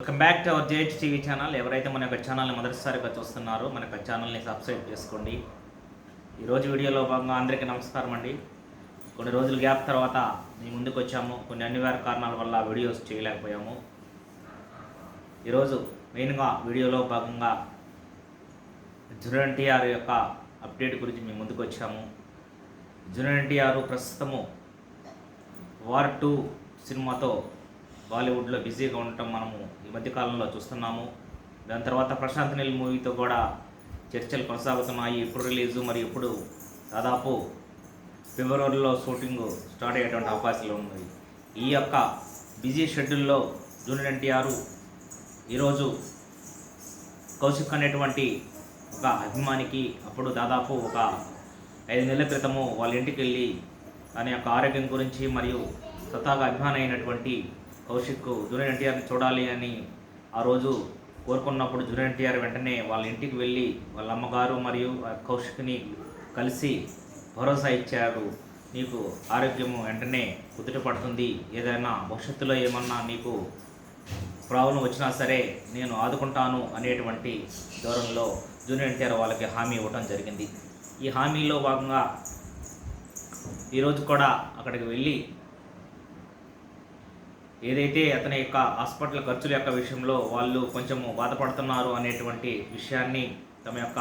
Welcome back to our J H TV channel ఎవరైతే మన యొక్క ఛానల్ని మొదటిసారిగా చూస్తున్నారో మన యొక్క ఛానల్ని సబ్స్క్రైబ్ చేసుకోండి. ఈరోజు వీడియోలో భాగంగా అందరికీ నమస్కారం అండి. కొన్ని రోజుల గ్యాప్ తర్వాత మీ ముందుకు వచ్చాము. కొన్ని అనివార్య కారణాల వల్ల వీడియోస్ చేయలేకపోయాము. ఈరోజు మెయిన్గా వీడియోలో భాగంగా జూనియర్ ఎన్టీఆర్ యొక్క అప్డేట్ గురించి మీ ముందుకు వచ్చాము. జూనియర్ ఎన్టీఆర్ ప్రస్తుతము వార్ టూ సినిమాతో బాలీవుడ్లో బిజీగా ఉండటం మనము ఈ మధ్యకాలంలో చూస్తున్నాము. దాని తర్వాత ప్రశాంత్ నీల్ మూవీతో కూడా చర్చలు కొనసాగుతున్నాయి. ఎప్పుడు రిలీజు మరి ఎప్పుడు దాదాపు ఫిబ్రవరిలో షూటింగ్ స్టార్ట్ అయ్యేటువంటి అవకాశాలు ఉన్నాయి. ఈ యొక్క బిజీ షెడ్యూల్లో జూనియర్ ఎన్టీఆర్ ఈరోజు కౌశిక్ అనేటువంటి ఒక అభిమానికి అప్పుడు దాదాపు ఒక ఐదు నెలల క్రితము వాళ్ళ ఇంటికి వెళ్ళి తన యొక్క ఆరోగ్యం గురించి మరియు స్వతహాగా అభిమానైనటువంటి అయినటువంటి కౌశిక్ జూనియర్ ఎన్టీఆర్ని చూడాలి అని ఆ రోజు కోరుకున్నప్పుడు జూనియర్ ఎన్టీఆర్ వెంటనే వాళ్ళ ఇంటికి వెళ్ళి వాళ్ళ అమ్మగారు మరియు కౌశిక్ని కలిసి భరోసా ఇచ్చారు. నీకు ఆరోగ్యము వెంటనే కుదుట పడుతుంది. ఏదైనా భవిష్యత్తులో ఏమన్నా నీకు ప్రాబ్లం వచ్చినా సరే నేను ఆదుకుంటాను అనేటువంటి ధోరణిలో జూనియర్ ఎన్టీఆర్ వాళ్ళకి హామీ ఇవ్వడం జరిగింది. ఈ హామీలో భాగంగా ఈరోజు కూడా అక్కడికి వెళ్ళి ఏదైతే అతని యొక్క హాస్పిటల్ ఖర్చుల యొక్క విషయంలో వాళ్ళు కొంచెము బాధపడుతున్నారు అనేటువంటి విషయాన్ని తమ యొక్క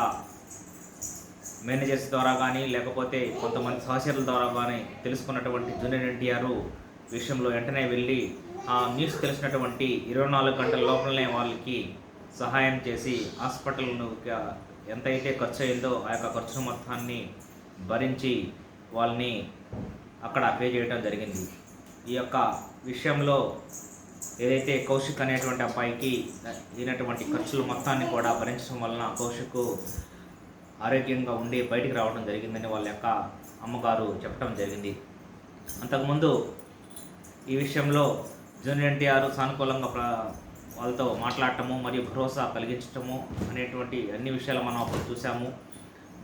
మేనేజర్స్ ద్వారా కానీ లేకపోతే కొంతమంది సహచరుల ద్వారా కానీ తెలుసుకున్నటువంటి జూనియర్ ఎన్టీఆర్ విషయంలో వెంటనే వెళ్ళి ఆ న్యూస్ తెలిసినటువంటి ఇరవై నాలుగు గంటల లోపలనే వాళ్ళకి సహాయం చేసి హాస్పిటల్ ఎంతైతే ఖర్చు అయిందో ఆ యొక్క ఖర్చు మొత్తాన్ని భరించి వాళ్ళని అక్కడ పే చేయడం జరిగింది. ఈ యొక్క విషయంలో ఏదైతే కౌశిక్ అనేటువంటి అబ్బాయికి అయినటువంటి ఖర్చులు మొత్తాన్ని కూడా భరించడం వలన కౌశిక్ ఆరోగ్యంగా ఉండి బయటికి రావడం జరిగిందని వాళ్ళ యొక్క అమ్మగారు చెప్పడం జరిగింది. అంతకుముందు ఈ విషయంలో జూనియర్ ఎన్టీఆర్ సానుకూలంగా వాళ్ళతో మాట్లాడటము మరియు భరోసా కలిగించటము అనేటువంటి అన్ని విషయాలు మనం అప్పుడు చూసాము.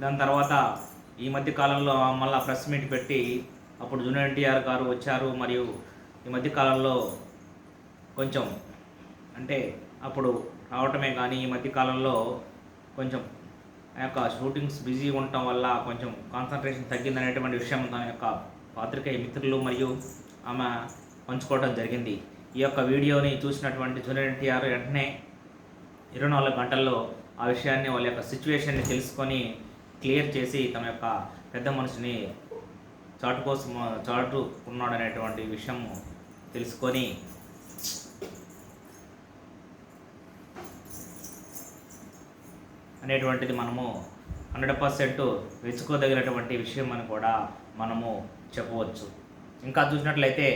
దాని తర్వాత ఈ మధ్య కాలంలో మళ్ళీ ప్రెస్ మీట్ పెట్టి అప్పుడు జూనియర్ ఎన్టీఆర్ గారు వచ్చారు. మరియు ఈ మధ్య కాలంలో కొంచెం అంటే అప్పుడు రావటమే కానీ ఈ మధ్య కాలంలో కొంచెం ఆ యొక్క షూటింగ్స్ బిజీ ఉండటం వల్ల కొంచెం కాన్సన్ట్రేషన్ తగ్గిందనేటువంటి విషయం తన యొక్క పాత్రికేయ మిత్రులు మరియు ఆమె పంచుకోవడం జరిగింది. ఈ యొక్క వీడియోని చూసినటువంటి జూనియర్ ఎన్టీఆర్ వెంటనే ఇరవై నాలుగు గంటల్లో ఆ విషయాన్ని వాళ్ళ యొక్క సిచ్యువేషన్ని తెలుసుకొని క్లియర్ చేసి తమ యొక్క పెద్ద మనిషిని చాటు కోసం చాటు అనేటువంటి విషయం తెలుసుకొని అనేటువంటిది మనము హండ్రెడ్ పర్సెంట్ వెచ్చుకోదగినటువంటి విషయం అని కూడా మనము చెప్పవచ్చు. ఇంకా చూసినట్లయితే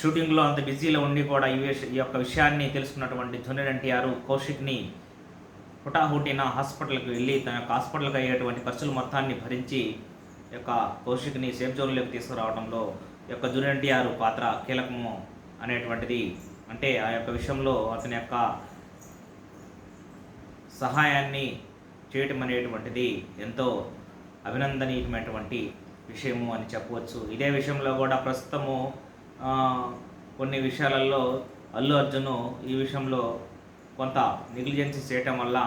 షూటింగ్లో అంత బిజీలో ఉండి కూడా ఈ విష ఈ యొక్క విషయాన్ని తెలుసుకున్నటువంటి జూనియర్ ఎన్టీఆర్ కౌశిక్ని హుటాహుటిన హాస్పిటల్కి వెళ్ళి తన యొక్క హాస్పిటల్కి అయ్యేటువంటి ఖర్చుల మొత్తాన్ని భరించి యొక్క కౌశిక్ని సేఫ్ జోన్లోకి తీసుకురావడంలో యొక్క జూనియర్ ఎన్టీఆర్ పాత్ర కీలకము అనేటువంటిది. అంటే ఆ యొక్క విషయంలో అతని యొక్క సహాయాన్ని చేయటం అనేటువంటిది ఎంతో అభినందనీయమైనటువంటి విషయము అని చెప్పవచ్చు. ఇదే విషయంలో కూడా ప్రస్తుతము కొన్ని విషయాలలో అల్లు అర్జున్ ఈ విషయంలో కొంత నెగ్లిజెన్సీ చేయటం వల్ల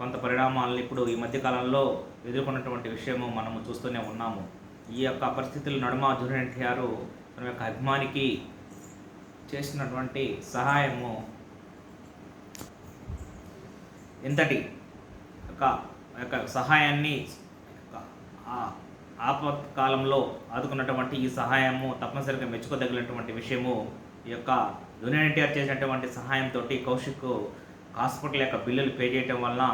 కొంత పరిణామాలను ఇప్పుడు ఈ మధ్యకాలంలో ఎదుర్కొన్నటువంటి విషయము మనము చూస్తూనే ఉన్నాము. ఈ యొక్క పరిస్థితుల నడుమ జూనియర్ ఎన్టీఆర్ తన యొక్క అభిమానికి చేసినటువంటి సహాయము ఎంతటి యొక్క యొక్క సహాయాన్ని ఆ- ఆపత్కాలంలో ఆదుకున్నటువంటి ఈ సహాయము తప్పనిసరిగా మెచ్చుకోదగినటువంటి విషయము ఈ యొక్క జూనియర్ ఎన్టీఆర్ చేసినటువంటి సహాయంతో కౌశిక్ హాస్పిటల్ యొక్క బిల్లులు పే చేయటం వలన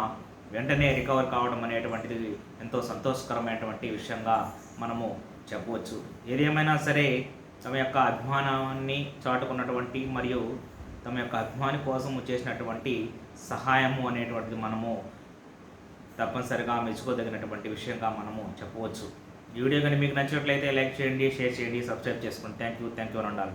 వెంటనే రికవర్ కావడం అనేటువంటిది ఎంతో సంతోషకరమైనటువంటి విషయంగా మనము చెప్పవచ్చు. ఏదేమైనా సరే తమ యొక్క అభిమానాన్ని చాటుకున్నటువంటి మరియు తమ యొక్క అభిమాని కోసము చేసినటువంటి సహాయము అనేటువంటిది మనము తప్పనిసరిగా మెచ్చుకోదగినటువంటి విషయంగా మనము చెప్పవచ్చు. ఈ వీడియో కానీ మీకు నచ్చినట్లయితే లైక్ చేయండి షేర్ చేయండి సబ్స్క్రైబ్ చేసుకోండి థ్యాంక్ యూ థ్యాంక్ యూ అని ఉండాలి.